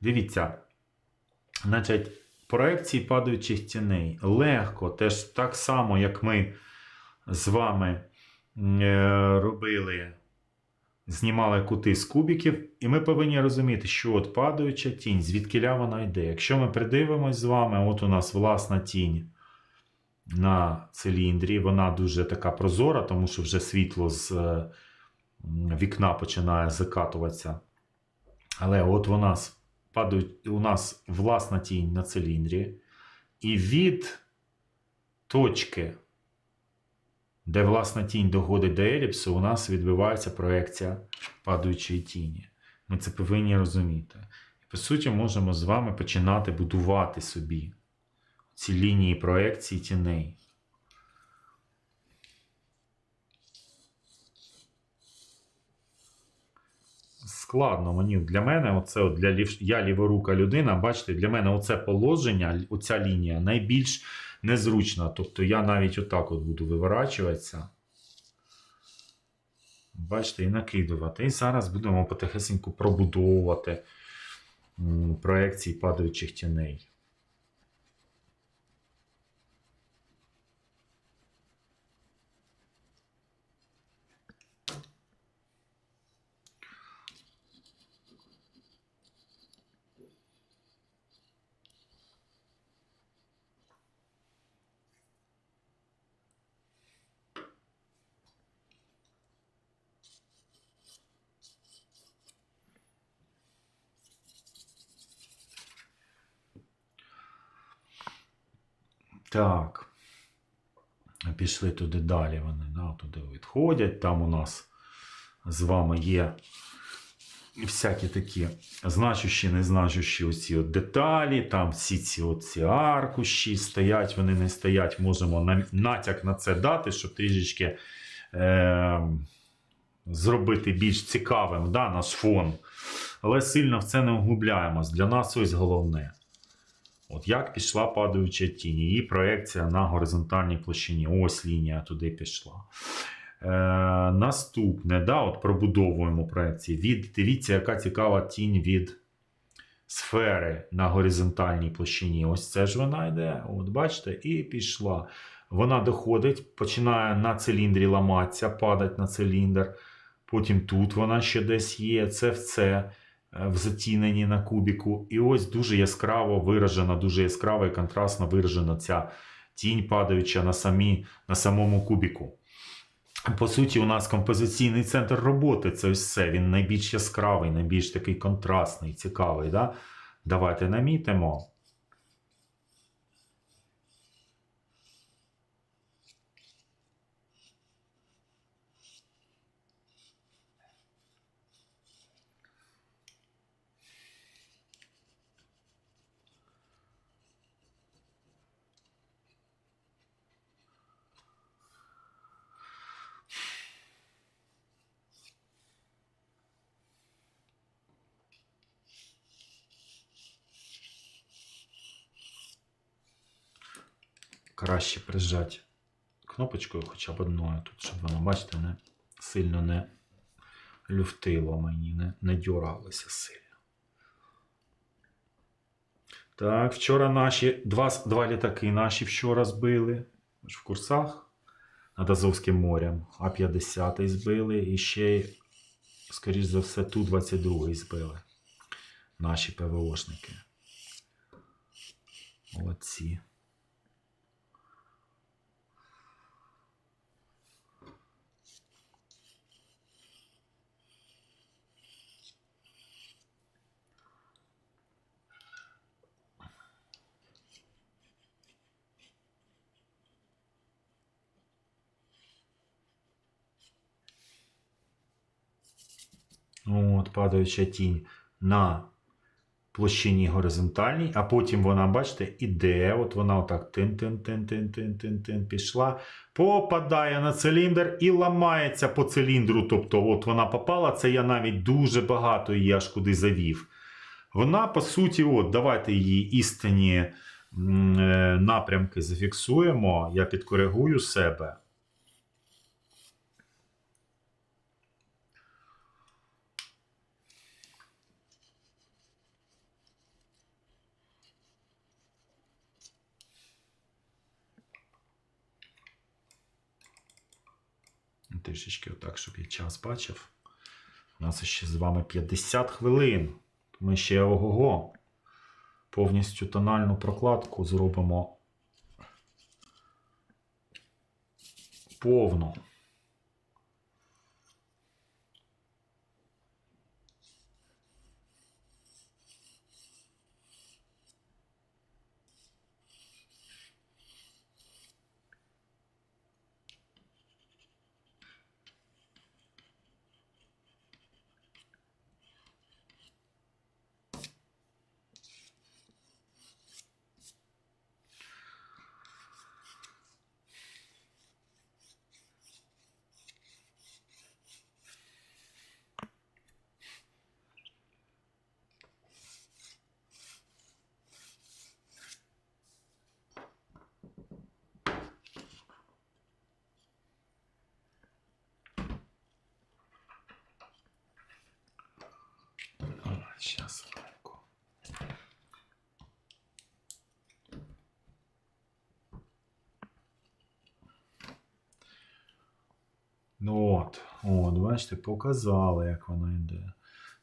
Дивіться, значить, проекції падаючих тіней легко, теж так само, як ми з вами е, робили, знімали кути з кубиків, і ми повинні розуміти, що от падаюча тінь, звідкиля вона йде. Якщо ми придивимось з вами, от у нас власна тінь на циліндрі, вона дуже така прозора, тому що вже світло з е, вікна починає закатуватися. Але от вона с- падають, у нас власна тінь на циліндрі, і від точки, де власна тінь доходить до еліпсу, у нас відбувається проекція падаючої тіні. Ми це повинні розуміти. І по суті, можемо з вами починати будувати собі ці лінії проекції тіней. Складно мені для мене, оце для лів... я ліворука людина, бачите, для мене оце положення, оця лінія найбільш незручна. Тобто я навіть отак от буду виворачуватися. Бачите, і накидувати. І зараз будемо потихесеньку пробудовувати проекції падаючих тіней. Так. Пішли туди далі. Вони да, туди відходять. Там у нас з вами є всякі такі значущі, незначущі оці от деталі. Там всі ці оці аркуші стоять, вони не стоять. Можемо натяк на це дати, щоб трішечки е- зробити більш цікавим да, наш фон. Але сильно в це не углубляємось. Для нас ось головне. От як пішла падаюча тінь, її проекція на горизонтальній площині. Ось лінія туди пішла. Е, наступне, да, от пробудовуємо проекції. Від, дивіться, яка цікава тінь від сфери на горизонтальній площині. Ось це ж вона йде. От бачите, і пішла. Вона доходить, починає на циліндрі ламатися, падати на циліндр. Потім тут вона ще десь є. Це в це е, в затіненні на кубіку. І ось дуже яскраво виражена, дуже яскраво і контрастно виражена ця тінь, падаюча на, самі, на самому кубіку. По суті, у нас композиційний центр роботи це ось все. Він найбільш яскравий, найбільш такий контрастний, цікавий. Да? Давайте намітимо. Краще прижати кнопочкою хоча б одною тут, щоб воно, бачите, не сильно не люфтило мені, не, не дюралося сильно. Так, вчора наші два, два літаки наші вчора збили. В курсах над Азовським морем. А-50 збили і ще, скоріш за все, Ту-22 збили. Наші ПВОшники. Молодці. От, падаюча тінь на площині горизонтальній, а потім вона, бачите, іде. От вона отак тин-тин-тин-тин-тин-тин-тин пішла, попадає на циліндр і ламається по циліндру. Тобто, от вона попала, це я навіть дуже багато її аж куди завів. Вона, по суті, от, давайте її істинні е, напрямки зафіксуємо. Я підкоригую себе. Трішечки отак, щоб я час бачив. У нас ще з вами 50 хвилин. Ми ще ого-го. Повністю тональну прокладку зробимо повну. Сейчас. Ну от, от, бачите, показали, як вона йде.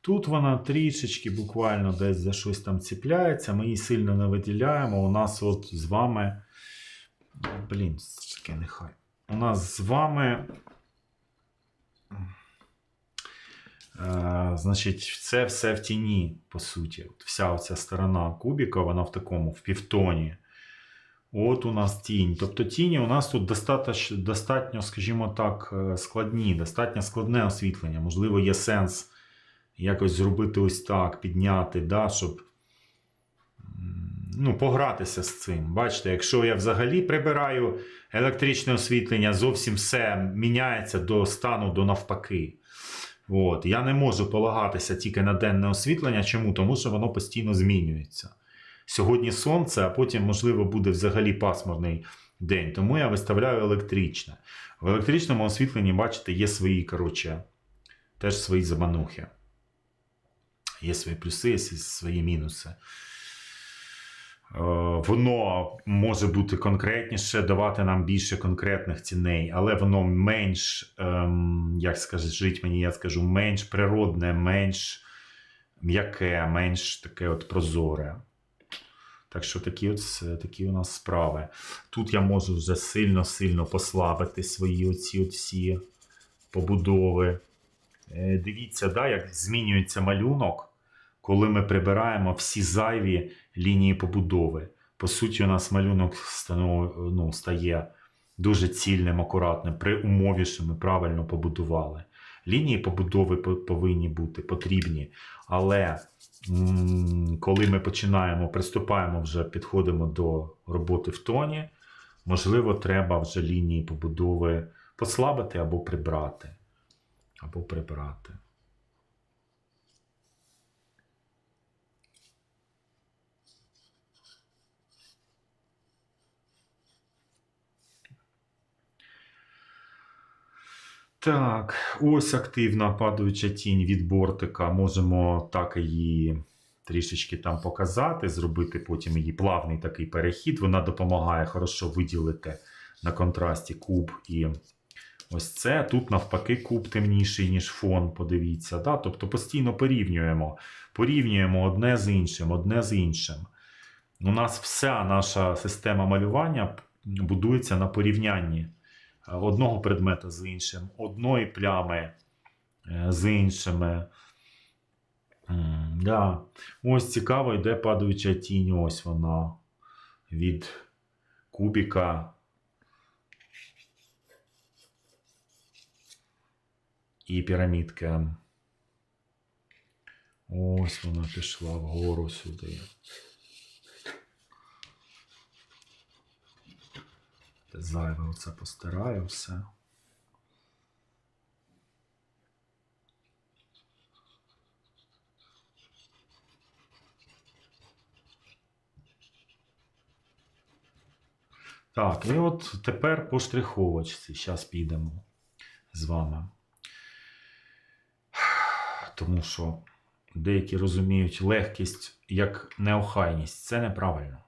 Тут вона трішечки буквально десь за щось там ціпляється, ми її сильно не виділяємо. У нас от з вами. Блін, таке нехай. У нас з вами. Е, значить, це все в тіні, по суті. От Вся оця сторона кубіка, вона в такому в півтоні. От у нас тінь. Тобто тіні у нас тут достатньо, достатньо, скажімо так, е, складні, достатньо складне освітлення. Можливо, є сенс якось зробити ось так, підняти, да, щоб ну, погратися з цим. Бачите, якщо я взагалі прибираю електричне освітлення, зовсім все міняється до стану до навпаки. От. Я не можу полагатися тільки на денне освітлення. Чому? Тому що воно постійно змінюється. Сьогодні сонце, а потім, можливо, буде взагалі пасмурний день. Тому я виставляю електричне. В електричному освітленні, бачите, є свої, коротше, теж свої заманухи. Є свої плюси, є свої мінуси. Воно може бути конкретніше, давати нам більше конкретних ціней, але воно менш, ем, як скажіть мені, я скажу, менш природне, менш м'яке, менш таке от прозоре. Так що такі, от, такі у нас справи. Тут я можу вже сильно-сильно послабити свої оці всі побудови. Е, Дивіться, да, як змінюється малюнок, коли ми прибираємо всі зайві лінії побудови. По суті, у нас малюнок ну, стає дуже цільним, акуратним, при умові, що ми правильно побудували. Лінії побудови повинні бути потрібні, але коли ми починаємо, приступаємо вже, підходимо до роботи в тоні, можливо, треба вже лінії побудови послабити або прибрати. Або прибрати. Так, ось активна падаюча тінь від бортика. Можемо так її трішечки там показати, зробити потім її плавний такий перехід. Вона допомагає хорошо виділити на контрасті куб і ось це. Тут навпаки куб темніший, ніж фон, подивіться. Да? Тобто постійно порівнюємо. Порівнюємо одне з іншим, одне з іншим. У нас вся наша система малювання будується на порівнянні одного предмета з іншим, одної плями е, з іншими. Да. Ось цікаво, йде падаюча тінь. Ось вона від кубіка. І пірамідки. Ось вона пішла вгору сюди. Зайве оце постираю все. Так, і от тепер по штриховочці. Зараз підемо з вами. Тому що деякі розуміють легкість як неохайність. Це неправильно.